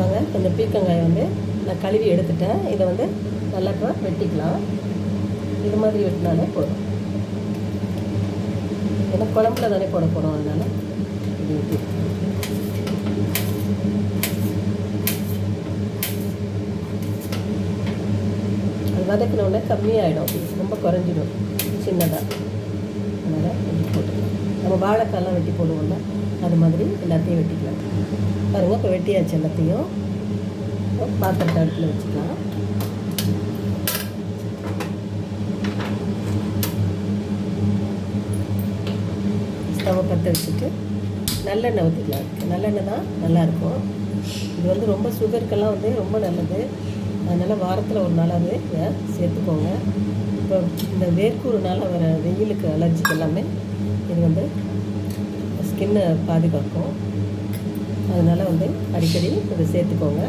வாங்க கொஞ்சம் பீர்க்கங்காயை வந்து நான் கழுவி எடுத்துட்டேன். இதை வந்து நல்லா இப்போ வெட்டிக்கலாம். இது மாதிரி வெட்டினாலே போதும். ஏன்னா குழம்புல தானே போட போகிறோம் அதனால் இது வெட்டி அது வதக்கின உடனே கம்மியாயிடும். ரொம்ப குறைஞ்சிடும். சின்னதாக அதனால் வெட்டி போட்டுக்கலாம். நம்ம வாழைக்காய்லாம் வெட்டி போடுவோம்ல. அது மாதிரி எல்லாத்தையும் வெட்டிக்கலாம். பாருங்கள் இப்போ வெட்டியாச்சு எல்லாத்தையும். பாத்திரத்தை அடுப்பில் வச்சுக்கலாம். ஸ்டவ்வை பற்ற வச்சுட்டு நல்லெண்ணெய் ஊற்றிக்கலாம் நல்லெண்ணெய் தான் நல்லாயிருக்கும். இது வந்து ரொம்ப சுகருக்கெல்லாம் வந்து ரொம்ப நல்லது. அதனால் வாரத்தில் ஒரு நாளாவது இதை சேர்த்துக்கோங்க. இப்போ இந்த வேர்க்கூறுனால வர வெயிலுக்கு அலர்ஜிக்கு எல்லாமே இது வந்து ஸ்கின்னை பாதுகாக்கும்? அதனால் வந்து அடிக்கடி இதை சேர்த்துக்கோங்க.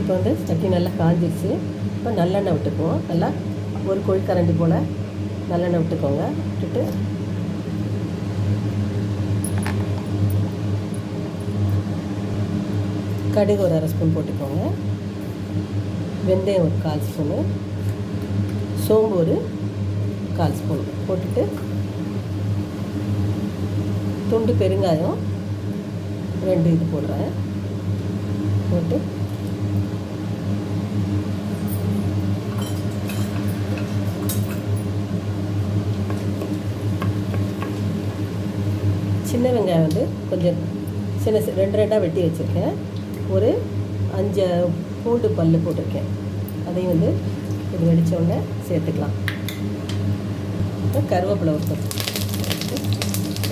இப்போ வந்து சட்டி நல்லா காஞ்சிருச்சு. இப்போ நல்லெண்ணெய் விட்டுக்குவோம். நல்லா ஒரு கொழுக்கரண்டி போல் நல்லெண்ணெய் விட்டுக்கோங்க. விட்டுட்டு கடுகு ஒரு அரை ஸ்பூன் போட்டுக்கோங்க. வெந்தயம் ஒரு கால் ஸ்பூனு சோம்பு ஒரு கால் ஸ்பூன் போட்டுட்டு துண்டு பெருங்காயம் ரெண்டு இது போடுறேன். போட்டு. சின்ன வெங்காயம் வந்து கொஞ்சம் சின்ன சி- ரெண்டு ரெண்டாக வெட்டி வச்சுருக்கேன். ஒரு அஞ்சு பூண்டு பல் போட்டிருக்கேன். அதையும் வந்து இது வெடித்த உடனே சேர்த்துக்கலாம். கருவேப்பிலை ஒரு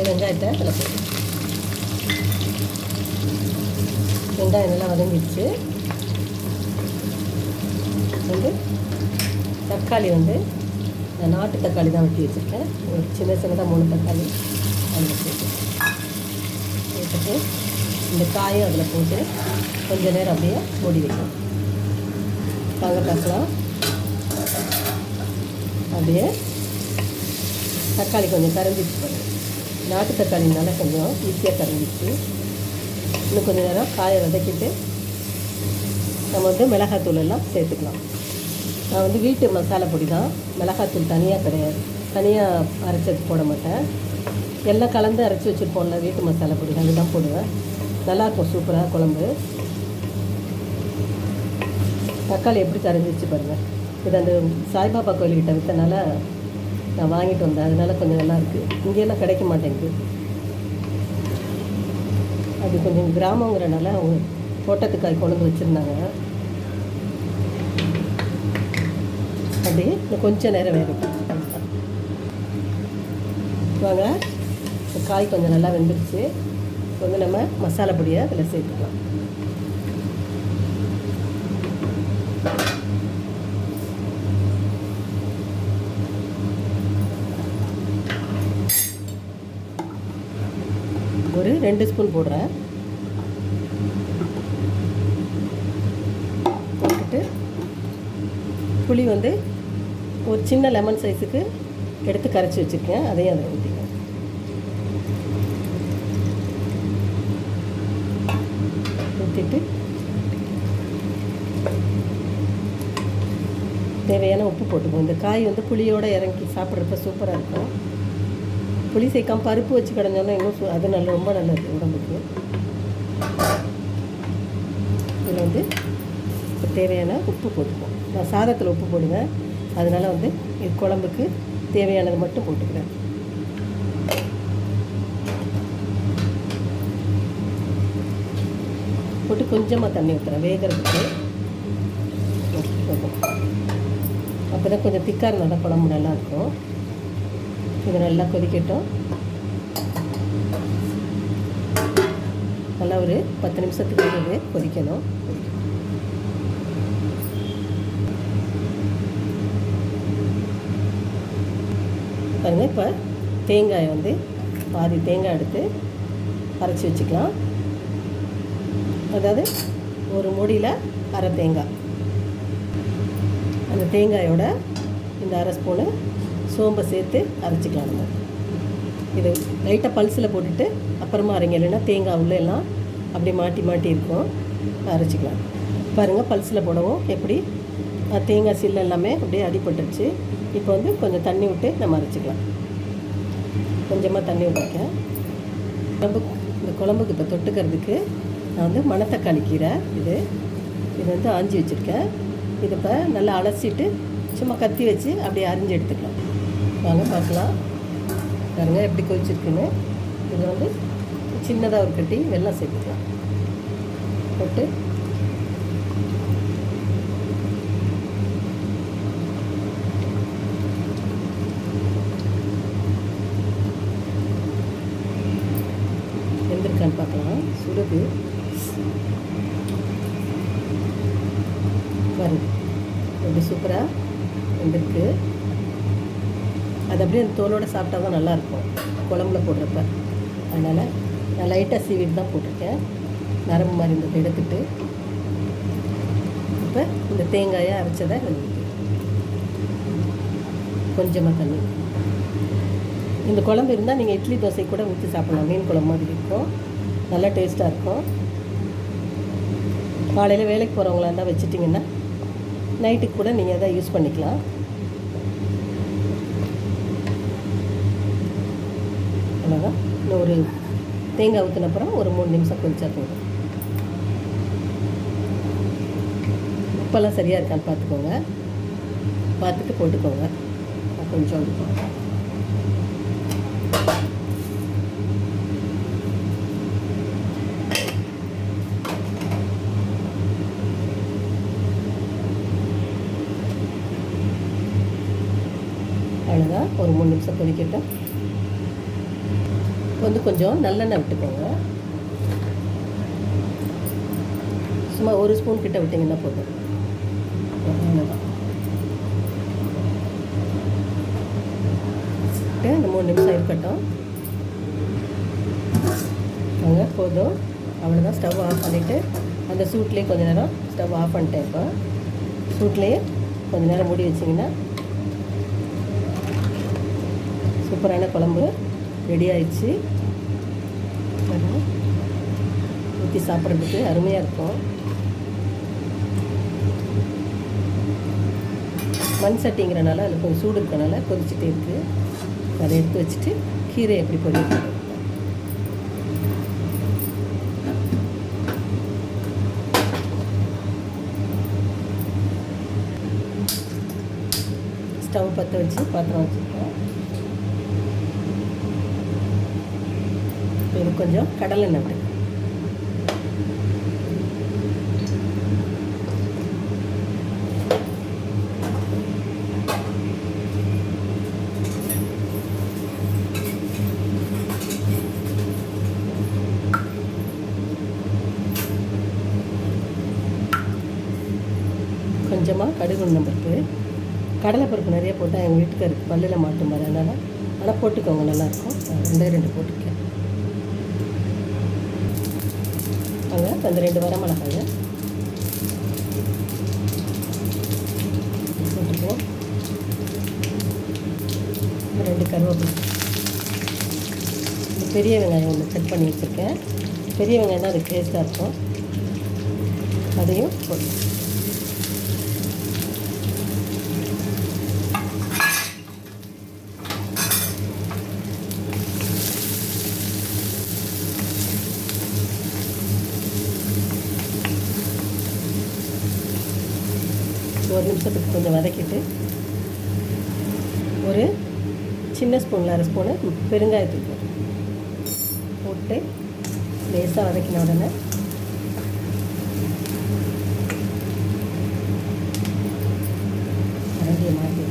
இந்த வெங்காயத்தை அதில் போடுவோம் வெங்காயம் நல்லா வதங்கிடுச்சு. வந்து தக்காளி வந்து நான் நாட்டு தக்காளி தான் வெட்டி வச்சுருக்கேன். ஒரு சின்ன சின்னதாக மூணு தக்காளி அதில் போட்டு. போட்டுட்டு இந்த காயும் அதில் போட்டு கொஞ்ச நேரம் அப்படியே மூடி வைக்கணும். வாங்க பார்க்கலாம். அப்படியே தக்காளி கொஞ்சம் கரைஞ்சிட்டு போகிறேன் நாட்டு தக்காளினால கொஞ்சம் ஈஸியாக கரைஞ்சிச்சு இன்னும் கொஞ்சம் நேரம் காயை வதக்கிட்டு நம்ம வந்து மிளகாத்தூள் எல்லாம் சேர்த்துக்கலாம். நான் வந்து வீட்டு மசாலா பொடி தான். மிளகாத்தூள் தனியாக கிடையாது. தனியாக அரைச்சது போட மாட்டேன். எல்லாம் கலந்து அரைச்சி வச்சுருப்போம்ல வீட்டு மசாலா பொடி அதுதான் போடுவேன். நல்லாயிருக்கும் சூப்பராக குழம்பு. தக்காளி எப்படி கரைஞ்சிச்சு பாருங்கள் இது அந்த சாய்பாபா கோயில்கிட்ட விற்றனால நான் வாங்கிட்டு வந்தேன். அதனால கொஞ்சம் நல்லா இருக்கு. இங்கெல்லாம் கிடைக்க மாட்டேங்குது. அது கொஞ்சம் கிராமங்கிறனால அவங்க தோட்டத்துக்காய் கொண்டு வச்சுருந்தாங்க. அப்படியே இன்னும் கொஞ்சம் நேரம் வேகட்டும் வாங்க. காய் கொஞ்சம் நல்லா வெந்துருச்சு. வந்து நம்ம மசாலா பொடியை அதில் சேர்த்துக்கலாம். ஒரு ரெண்டு ஸ்பூன் போடுறேன். போட்டுட்டு புளி வந்து ஒரு சின்ன லெமன் சைஸுக்கு எடுத்து கரைச்சி வச்சுருக்கேன். அதையும் அதில் ஊற்றிக்கேன் ஊற்றிட்டு தேவையான உப்பு போட்டுக்குவோம் இந்த காய் வந்து புளியோடு இறங்கி சாப்பிட்றப்ப சூப்பராக இருக்கும். புளி சேர்க்காம பருப்பு வச்சு கடைஞ்சோம்னா இன்னும் அது நல்ல ரொம்ப நல்லது உடம்புக்கு. இதில் வந்து தேவையான உப்பு போட்டுப்போம் நான் சாதத்தில் உப்பு போடுவேன். அதனால் வந்து இது குழம்புக்கு தேவையானது மட்டும் போட்டுக்கிறேன். போட்டு கொஞ்சமாக தண்ணி ஊற்றுறேன் வேகிறதுக்கு அப்போ தான் கொஞ்சம் திக்காக இருந்தால் குழம்பு நல்லாயிருக்கும் இது நல்லா கொதிக்கட்டும். நல்லா ஒரு பத்து நிமிஷத்துக்கு இது கொதிக்கணும். பாருங்கள் இப்போ தேங்காயை வந்து பாதி தேங்காய் எடுத்து அரைச்சி வச்சுக்கலாம். அதாவது ஒரு மூடியில் அரை தேங்காய். அந்த தேங்காயோட இந்த அரை ஸ்பூனு சோம்பை சேர்த்து அரைச்சிக்கலாம் நம்ம. இது லைட்டாக பல்ஸில் போட்டுட்டு அப்புறமா அரைங்க. இல்லைன்னா தேங்காய் உள்ள எல்லாம் அப்படி மாட்டி மாட்டி இருக்கும். அரைச்சிக்கலாம். பாருங்கள் பல்ஸில் போடவும் எப்படி தேங்காய் சில்லு எல்லாமே அப்படியே அடிபட்டுருச்சு இப்போ வந்து கொஞ்சம் தண்ணி விட்டு நம்ம அரைச்சிக்கலாம். கொஞ்சமாக தண்ணி விட்டுருக்கேன் குழம்புக்கு இந்த குழம்புக்கு இப்போ தொட்டுக்கிறதுக்கு நான் வந்து மணத்தக்காளி கீரை இது இது வந்து ஆஞ்சி வச்சுருக்கேன். இதை இப்போ நல்லா அலசிட்டு சும்மா கத்தி வச்சு அப்படியே அரிஞ்சு எடுத்துக்கலாம். வாங்க பார்க்கலாம். பாருங்க எப்படி கொதிச்சிருக்குன்னு. இதில் வந்து சின்னதாக ஒரு கட்டி வெள்ளம் சேர்த்துக்கலாம். போட்டு. எந்திருக்கான்னு பார்க்கலாம். சுடுது. பாருங்க எப்படி சூப்பராக வெந்திருக்கு எப்படியும் அந்த தோலோடு சாப்பிட்டா தான் நல்லாயிருக்கும். குழம்புல போடுறப்ப. அதனால் நான் லைட்டாக சீவிட்டு தான் போட்டிருக்கேன். நரம்பு மாதிரி இருந்தது எடுத்துட்டு. இப்போ இந்த தேங்காயை அரைச்சதை கொஞ்சமாக தண்ணி. இந்த குழம்பு இருந்தால் நீங்கள் இட்லி தோசை கூட ஊற்றி சாப்பிடலாம். மீன் குழம்பு மாதிரி இருக்கும். நல்லா டேஸ்ட்டாக இருக்கும். காலையில் வேலைக்கு போகிறவங்களா இருந்தால் வச்சுட்டிங்கன்னா நைட்டுக்கு கூட நீங்கள் அதை யூஸ் பண்ணிக்கலாம். அவ்வளோதான் இன்னும் ஒரு தேங்காய் ஊற்றின அப்புறம் ஒரு மூணு நிமிஷம் கொஞ்சா போதும். உப்பெல்லாம் சரியாக இருக்கான்னு பார்த்துக்கோங்க. பார்த்துட்டு போட்டுக்கோங்க. கொஞ்சம் அவ்வளோதான் ஒரு மூணு நிமிஷம் கொதிக்கட்டும். இப்போ வந்து கொஞ்சம் நல்லெண்ணெய் விட்டுக்கோங்க. சும்மா ஒரு ஸ்பூன் கிட்ட விட்டிங்கன்னா போதும். இந்த மூணு நிமிஷம் இருக்கட்டும். அங்கே போதும். அவ்வளோதான் ஸ்டவ் ஆஃப் பண்ணிவிட்டு அந்த சூட்லேயே கொஞ்ச நேரம் ஸ்டவ் ஆஃப் பண்ணிட்டேன் இப்போ. சூட்லேயே கொஞ்ச நேரம் மூடி வச்சிங்கன்னா சூப்பரான குழம்பு. ரெடி ஆயிடுச்சு ஊற்றி சாப்பிட்றதுக்கு அருமையாக இருக்கும். மண் சட்டிங்கிறனால அதில் கொஞ்சம் சூடு இருக்கனால கொதிச்சுட்டே இருக்குது அதை எடுத்து வச்சுட்டு கீரை எப்படி பொரியல் ஸ்டவ் பற்ற வச்சு பாத்திரம் வச்சுருக்கேன் இது கொஞ்சம் கடலை நட்டு. கொஞ்சமாக கடுகு உளுந்தம் பருப்பு. கடலைப்பருப்பு நிறைய போட்டால் எங்கள் வீட்டுக்காருக்கு பல்லில் மாட்டும் மாதிரி அதனால் ஆனால் போட்டுக்கோங்க நல்லாயிருக்கும் ரெண்டே ரெண்டு போட்டுக்க. அங்கே அந்த ரெண்டு வரமிளகாய போட்டுக்குவோம் ரெண்டு கருவேப்பிலை. பெரிய வெங்காயம் ஒன்று கட் பண்ணி வச்சுருக்கேன். பெரிய வெங்காயம் தான் அது டேஸ்ட்டாக இருக்கும். அதையும் போட்டு ஒரு நிமிஷத்துக்கு கொஞ்சம் வதக்கிட்டு ஒரு சின்ன ஸ்பூனில் அரை ஸ்பூனு பெருங்காயத்தூள் போட்டு போட்டு லேசாக வதக்கின உடனே கரண்டியை மாற்றி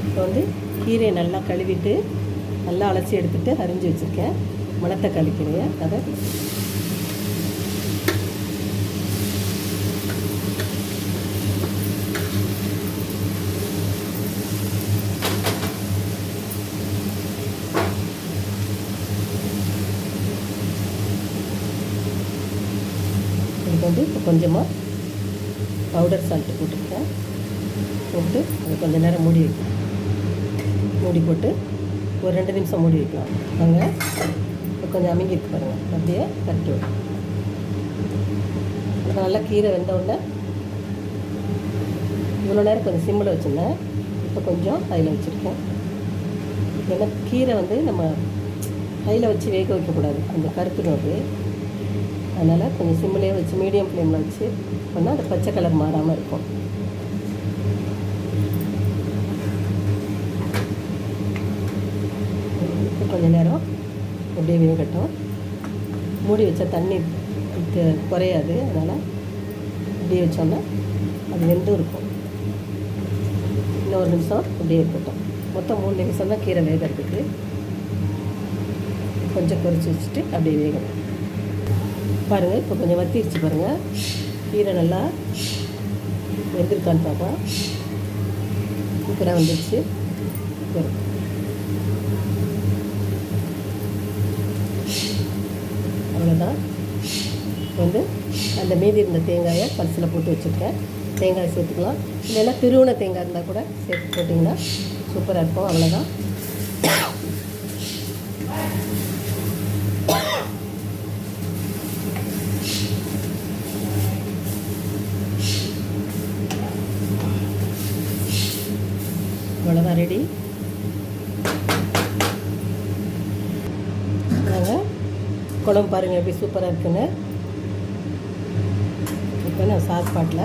இப்போ வந்து கீரையை நல்லா கழுவிட்டு நல்லா அலசி எடுத்துகிட்டு அரிஞ்சு வச்சுருக்கேன். மணத்தை கழிக்கிறேன் அதை இதுக்கு வந்து இப்போ கொஞ்சமாக பவுடர் சால்ட்டு போட்டுருக்கேன் போட்டு அது கொஞ்சம் நேரம் மூடி வைக்கலாம் மூடி போட்டு ஒரு ரெண்டு நிமிஷம் மூடி வைக்கலாம். வாங்க. இப்போ கொஞ்சம் அமைங்கிருக்கு பாருங்கள் அப்படியே கட்டி விடும் நல்லா கீரை வெந்த உடனே இவ்வளோ நேரம் கொஞ்சம் சிம்மில் வச்சுருந்தேன். இப்போ கொஞ்சம் அதில் வச்சுருக்கேன். ஏன்னா கீரை வந்து நம்ம கையில் வச்சு வேக வைக்கக்கூடாது. அந்த கருத்துடும் அது அதனால் கொஞ்சம் சிம்மிலே வச்சு மீடியம் ஃப்ளேமில் வச்சு பண்ணால் அந்த பச்சை கலர் மாறாமல் இருக்கும். கொஞ்சம் நேரம் அப்படியே வேகட்டும் மூடி வச்சா தண்ணி குறையாது. அதனால் அப்படியே வச்சோன்னா அது வெந்தும் இருக்கும். இன்னும் ஒரு நிமிஷம் அப்படியே இருக்கட்டும். மொத்தம் மூணு நிமிஷம் தான் கீரை வேகிறதுக்கு. கொஞ்சம் குறைச்சி வச்சுட்டு அப்படியே வேகணும். பாருங்கள் இப்போ கொஞ்சம் வத்திடுச்சு பாருங்கள் கீரை நல்லா வெந்திருக்கான்னு பார்ப்போம் சூப்பராக வந்துடுச்சு அவ்வளோதான் வந்து அந்த மீதி இருந்த தேங்காயை பரிசில் போட்டு வச்சுருக்கேன். தேங்காய் சேர்த்துக்கலாம். இல்லைன்னா திருவண தேங்காய் இருந்தால் கூட சேர்த்து போட்டிங்கன்னா சூப்பராக இருக்கும். அவ்வளோதான் அவ்வளோதான் ரெடி நாங்கள் குழம்பு பாருங்கள் எப்படி சூப்பராக இருக்குன்னு இப்போ நான் சாப்பாட்டில்